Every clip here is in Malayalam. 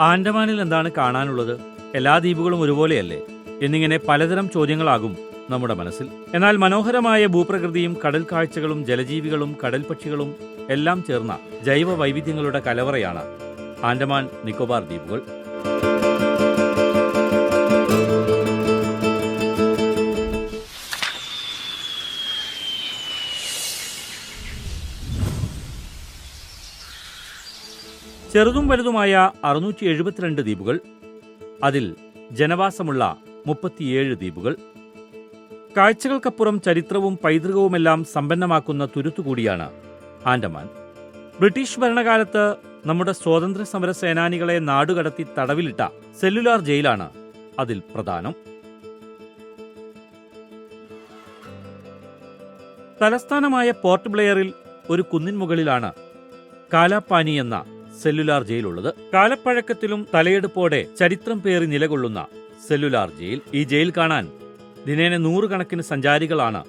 ആൻഡമാനിൽ എന്താണ് കാണാനുള്ളത്? എല്ലാ ദ്വീപുകളും ഒരുപോലെയല്ലേ? എന്നിങ്ങനെ പലതരം ചോദ്യങ്ങളാകും നമ്മുടെ മനസ്സിൽ. എന്നാൽ മനോഹരമായ ഭൂപ്രകൃതിയും കടൽ കാഴ്ചകളും ജലജീവികളും കടൽ പക്ഷികളും എല്ലാം ചേർന്ന ജൈവ വൈവിധ്യങ്ങളുടെ കലവറയാണ് ആൻഡമാൻ നിക്കോബാർ ദ്വീപുകൾ. ചെറുതും വലുതുമായ അറുന്നൂറ്റി എഴുപത്തിരണ്ട് ദ്വീപുകൾ അതിൽ ജനവാസമുള്ള മുപ്പത്തിയേഴ് ദ്വീപുകൾ. കാഴ്ചകൾക്കപ്പുറം ചരിത്രവും പൈതൃകവുമെല്ലാം സമ്പന്നമാക്കുന്ന തുരുത്തുകൂടിയാണ് ആൻഡമാൻ. ബ്രിട്ടീഷ് ഭരണകാലത്ത് നമ്മുടെ സ്വാതന്ത്ര്യ സമര സേനാനികളെ നാടുകടത്തി തടവിലിട്ട സെല്ലുലാർ ജയിലാണ് അതിൽ പ്രധാനം. തലസ്ഥാനമായ പോർട്ട് ബ്ലെയറിൽ ഒരു കുന്നിൻ മുകളിലാണ് കാലാപ്പാനി എന്ന സെല്ലുലാർ ജയിലുള്ളത്. കാലപ്പഴക്കത്തിലും തലയെടുപ്പോടെ ചരിത്രം പേറി നിലകൊള്ളുന്ന സെല്ലുലാർ ജയിൽ ഈ ജയിൽ കാണാൻ ദിനേന നൂറുകണക്കിന് സഞ്ചാരികളാണ്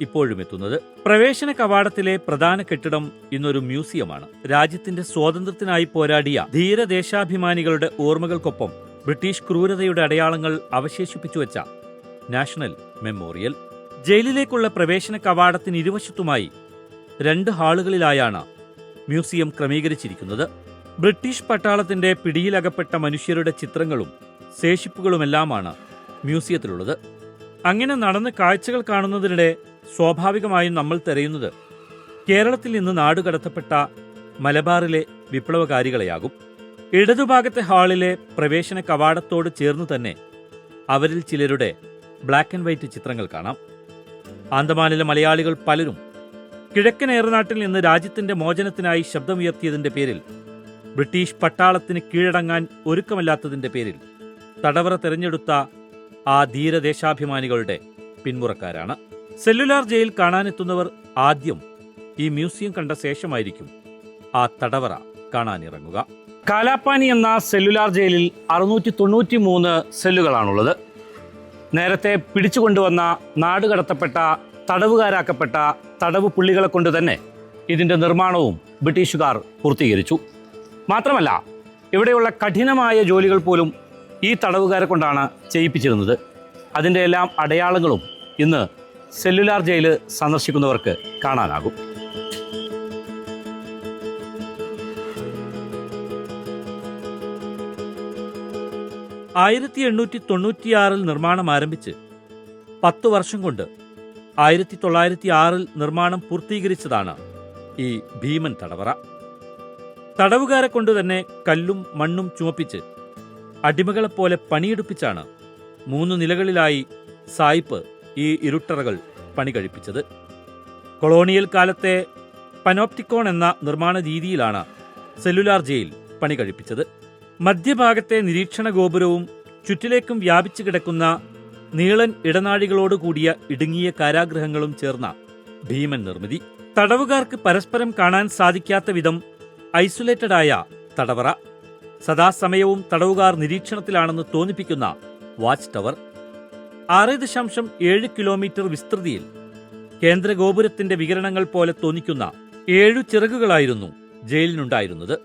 ഇപ്പോഴും എത്തുന്നത്. പ്രവേശന കവാടത്തിലെ പ്രധാന കെട്ടിടം ഇന്നൊരു മ്യൂസിയമാണ്. രാജ്യത്തിന്റെ സ്വാതന്ത്ര്യത്തിനായി പോരാടിയ ധീരദേശാഭിമാനികളുടെ ഓർമ്മകൾക്കൊപ്പം ബ്രിട്ടീഷ് ക്രൂരതയുടെ അടയാളങ്ങൾ അവശേഷിപ്പിച്ചു വെച്ച നാഷണൽ മെമ്മോറിയൽ. ജയിലിലേക്കുള്ള പ്രവേശന കവാടത്തിന് ഇരുവശത്തുമായി രണ്ട് ഹാളുകളിലായാണ് മ്യൂസിയം ക്രമീകരിച്ചിരിക്കുന്നത്. ബ്രിട്ടീഷ് പട്ടാളത്തിന്റെ പിടിയിലകപ്പെട്ട മനുഷ്യരുടെ ചിത്രങ്ങളും ശേഷിപ്പുകളുമെല്ലാമാണ് മ്യൂസിയത്തിലുള്ളത്. അങ്ങനെ നടന്ന് കാഴ്ചകൾ കാണുന്നതിനിടെ സ്വാഭാവികമായും നമ്മൾ തെരയുന്നത് കേരളത്തിൽ നിന്ന് നാടുകടത്തപ്പെട്ട മലബാറിലെ വിപ്ലവകാരികളെയാകും. ഇടതുഭാഗത്തെ ഹാളിലെ പ്രവേശന കവാടത്തോട് ചേർന്ന് തന്നെ അവരിൽ ചിലരുടെ ബ്ലാക്ക് ആൻഡ് വൈറ്റ് ചിത്രങ്ങൾ കാണാം. ആന്തമാനിലെ മലയാളികൾ പലരും കിഴക്കൻ ഏറനാട്ടിൽ നിന്ന് രാജ്യത്തിന്റെ മോചനത്തിനായി ശബ്ദമുയർത്തിയതിന്റെ പേരിൽ ബ്രിട്ടീഷ് പട്ടാളത്തിന് കീഴടങ്ങാൻ ഒരുക്കമല്ലാത്തതിന്റെ പേരിൽ തടവറ തെരഞ്ഞെടുത്ത ആ ധീരദേശാഭിമാനികളുടെ പിന്മുറക്കാരാണ് സെല്ലുലാർ ജയിൽ കാണാനെത്തുന്നവർ ആദ്യം ഈ മ്യൂസിയം കണ്ട ശേഷമായിരിക്കും ആ തടവറ കാണാനിറങ്ങുക. കാലാപ്പാനി എന്ന സെല്ലുലാർ ജയിലിൽ അറുന്നൂറ്റി തൊണ്ണൂറ്റി മൂന്ന് സെല്ലുകളാണുള്ളത്. നേരത്തെ പിടിച്ചുകൊണ്ടുവന്ന നാടുകടത്തപ്പെട്ട തടവുകാരാക്കപ്പെട്ട തടവ് പുള്ളികളെ കൊണ്ട് തന്നെ ഇതിന്റെ നിർമ്മാണവും ബ്രിട്ടീഷുകാർ പൂർത്തീകരിച്ചു. മാത്രമല്ല ഇവിടെയുള്ള കഠിനമായ ജോലികൾ പോലും ഈ തടവുകാരെ കൊണ്ടാണ് ചെയ്യിപ്പിച്ചിരുന്നത്. അതിന്റെ എല്ലാം അടയാളങ്ങളും ഇന്ന് സെല്ലുലാർ ജയിൽ സന്ദർശിക്കുന്നവർക്ക് കാണാനാകും. ആയിരത്തി എണ്ണൂറ്റി തൊണ്ണൂറ്റിയാറിൽ നിർമ്മാണം ആരംഭിച്ച് പത്ത് വർഷം കൊണ്ട് ആയിരത്തി തൊള്ളായിരത്തി ആറിൽ നിർമ്മാണം പൂർത്തീകരിച്ചതാണ് ഈ ഭീമൻ തടവറ. തടവുകാരെ കൊണ്ട് തന്നെ കല്ലും മണ്ണും ചുമപ്പിച്ച് അടിമകളെപ്പോലെ പണിയെടുപ്പിച്ചാണ് മൂന്ന് നിലകളിലായി സായിപ്പ് ഈ ഇരുട്ടറകൾ പണി കഴിപ്പിച്ചത്. കൊളോണിയൽ കാലത്തെ പനോപ്റ്റിക്കോൺ എന്ന നിർമ്മാണ രീതിയിലാണ് സെല്ലുലാർ ജയിൽ പണി കഴിപ്പിച്ചത്. മധ്യഭാഗത്തെ നിരീക്ഷണ ഗോപുരവും ചുറ്റിലേക്കും വ്യാപിച്ചു കിടക്കുന്ന നീളൻ ഇടനാഴികളോട് കൂടിയ ഇടുങ്ങിയ കാരാഗ്രഹങ്ങളും ചേർന്ന ഭീമൻ നിർമ്മിതി. തടവുകാർക്ക് പരസ്പരം കാണാൻ സാധിക്കാത്ത വിധം ഐസൊലേറ്റഡ് ആയ തടവറ. സദാസമയവും തടവുകാർ നിരീക്ഷണത്തിലാണെന്ന് തോന്നിപ്പിക്കുന്ന വാച്ച് ടവർ. ആറ് ദശാംശം ഏഴ് കിലോമീറ്റർ വിസ്തൃതിയിൽ കേന്ദ്ര ഗോപുരത്തിന്റെ വികരണങ്ങൾ പോലെ തോന്നിക്കുന്ന ഏഴു ചിറകുകളായിരുന്നു ജയിലിനുണ്ടായിരുന്നത്.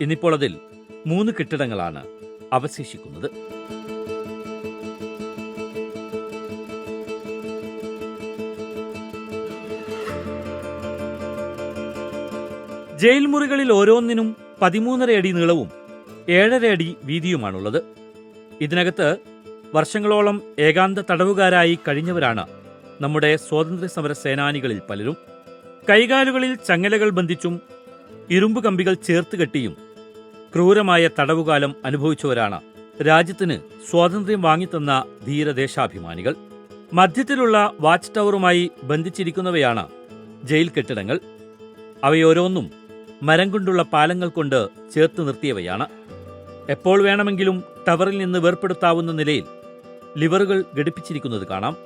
ഇന്നിപ്പോൾ അതിൽ മൂന്ന് കെട്ടിടങ്ങളാണ് അവശേഷിക്കുന്നത്. ജയിൽ മുറികളിൽ ഓരോന്നിനും പതിമൂന്നര അടി നീളവും ഏഴര അടി വീതിയുമാണുള്ളത്. ഇതിനകത്ത് വർഷങ്ങളോളം ഏകാന്ത തടവുകാരായി കഴിഞ്ഞവരാണ് നമ്മുടെ സ്വാതന്ത്ര്യ സമര സേനാനികളിൽ പലരും. കൈകാലുകളിൽ ചങ്ങലകൾ ബന്ധിച്ചും ഇരുമ്പ് കമ്പികൾ ചേർത്ത് കെട്ടിയും ക്രൂരമായ തടവുകാലം അനുഭവിച്ചവരാണ് രാജ്യത്തിന് സ്വാതന്ത്ര്യം വാങ്ങിത്തന്ന ധീരദേശാഭിമാനികൾ. മധ്യത്തിലുള്ള വാച്ച് ടവറുമായി ബന്ധിച്ചിരിക്കുന്നവയാണ് ജയിൽ കെട്ടിടങ്ങൾ. അവയോരോന്നും മരം കൊണ്ടുള്ള പാലങ്ങൾ കൊണ്ട് ചേർത്ത് നിർത്തിയവയാണ്. എപ്പോൾ വേണമെങ്കിലും ടവറിൽ നിന്ന് വേർപ്പെടുത്താവുന്ന നിലയിൽ ലിവറുകൾ ഘടിപ്പിച്ചിരിക്കുന്നത് കാണാം.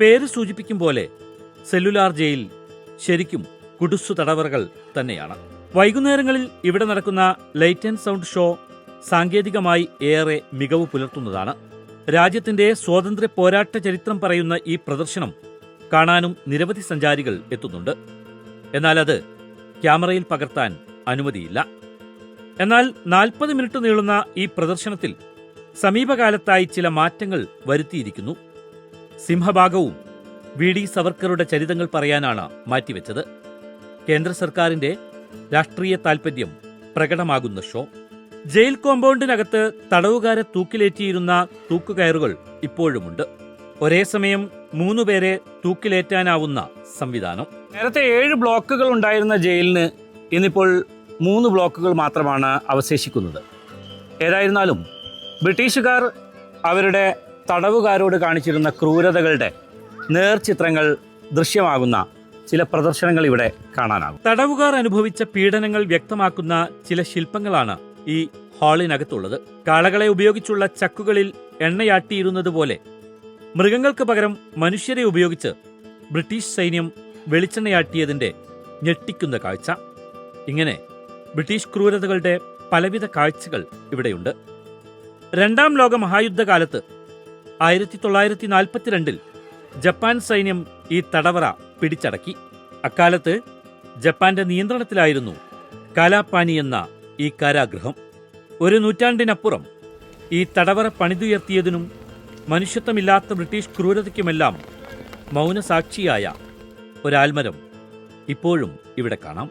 പേര് സൂചിപ്പിക്കും പോലെ സെല്ലുലാർ ജയിൽ ശരിക്കും കുടുസു തടവറകൾ തന്നെയാണ്. വൈകുന്നേരങ്ങളിൽ ഇവിടെ നടക്കുന്ന ലൈറ്റ് ആൻഡ് സൗണ്ട് ഷോ സാങ്കേതികമായി ഏറെ മികവ് പുലർത്തുന്നതാണ്. രാജ്യത്തിന്റെ സ്വാതന്ത്ര്യ പോരാട്ട ചരിത്രം പറയുന്ന ഈ പ്രദർശനം കാണാനും നിരവധി സഞ്ചാരികൾ എത്തുന്നുണ്ട്. എന്നാൽ അത് ക്യാമറയിൽ പകർത്താൻ അനുമതിയില്ല. എന്നാൽ നാൽപ്പത് മിനിറ്റ് നീളുന്ന ഈ പ്രദർശനത്തിൽ സമീപകാലത്തായി ചില മാറ്റങ്ങൾ വരുത്തിയിരിക്കുന്നു. സിംഹഭാഗവും വി ഡി സവർക്കറുടെ ചരിതങ്ങൾ പറയാനാണ് മാറ്റിവെച്ചത്. കേന്ദ്ര സർക്കാരിന്റെ രാഷ്ട്രീയ താൽപര്യം പ്രകടമാകുന്ന ഷോ. ജയിൽ കോമ്പൗണ്ടിനകത്ത് തടവുകാരെ തൂക്കിലേറ്റിയിരുന്ന തൂക്കുകയറുകൾ ഇപ്പോഴുമുണ്ട്. ഒരേ സമയം മൂന്നു പേരെ തൂക്കിലേറ്റാനാവുന്ന സംവിധാനം. നേരത്തെ ഏഴ് ബ്ലോക്കുകൾ ഉണ്ടായിരുന്ന ജയിലിന് ഇന്നിപ്പോൾ മൂന്ന് ബ്ലോക്കുകൾ മാത്രമാണ് അവശേഷിക്കുന്നത്. ഏതായിരുന്നാലും ബ്രിട്ടീഷുകാർ അവരുടെ തടവുകാരോട് കാണിച്ചിരുന്ന ക്രൂരതകളുടെ നേർചിത്രങ്ങൾ ദൃശ്യമാകുന്ന ചില പ്രദർശനങ്ങൾ ഇവിടെ കാണാനാകും. തടവുകാർ അനുഭവിച്ച പീഡനങ്ങൾ വ്യക്തമാക്കുന്ന ചില ശില്പങ്ങളാണ് ഈ ഹാളിനകത്തുള്ളത്. കാളകളെ ഉപയോഗിച്ചുള്ള ചക്കുകളിൽ എണ്ണയാട്ടിയിരുന്നത് പോലെ മൃഗങ്ങൾക്ക് പകരം മനുഷ്യരെ ഉപയോഗിച്ച് ബ്രിട്ടീഷ് സൈന്യം വെളിച്ചെണ്ണയാട്ടിയതിന്റെ ഞെട്ടിക്കുന്ന കാഴ്ച. ഇങ്ങനെ ബ്രിട്ടീഷ് ക്രൂരതകളുടെ പലവിധ കാഴ്ചകൾ ഇവിടെയുണ്ട്. രണ്ടാം ലോക മഹായുദ്ധകാലത്ത് ആയിരത്തി തൊള്ളായിരത്തി നാൽപ്പത്തിരണ്ടിൽ ജപ്പാൻ സൈന്യം ഈ തടവറ പിടിച്ചടക്കി. അക്കാലത്ത് ജപ്പാന്റെ നിയന്ത്രണത്തിലായിരുന്നു കാലാപ്പാനി എന്ന ഈ കാരാഗ്രഹം. ഒരു നൂറ്റാണ്ടിനപ്പുറം ഈ തടവറ പണിതുയർത്തിയതിനും മനുഷ്യത്വമില്ലാത്ത ബ്രിട്ടീഷ് ക്രൂരതയ്ക്കുമെല്ലാം മൗനസാക്ഷിയായ ഒരാൽമരം ഇപ്പോഴും ഇവിടെ കാണാം.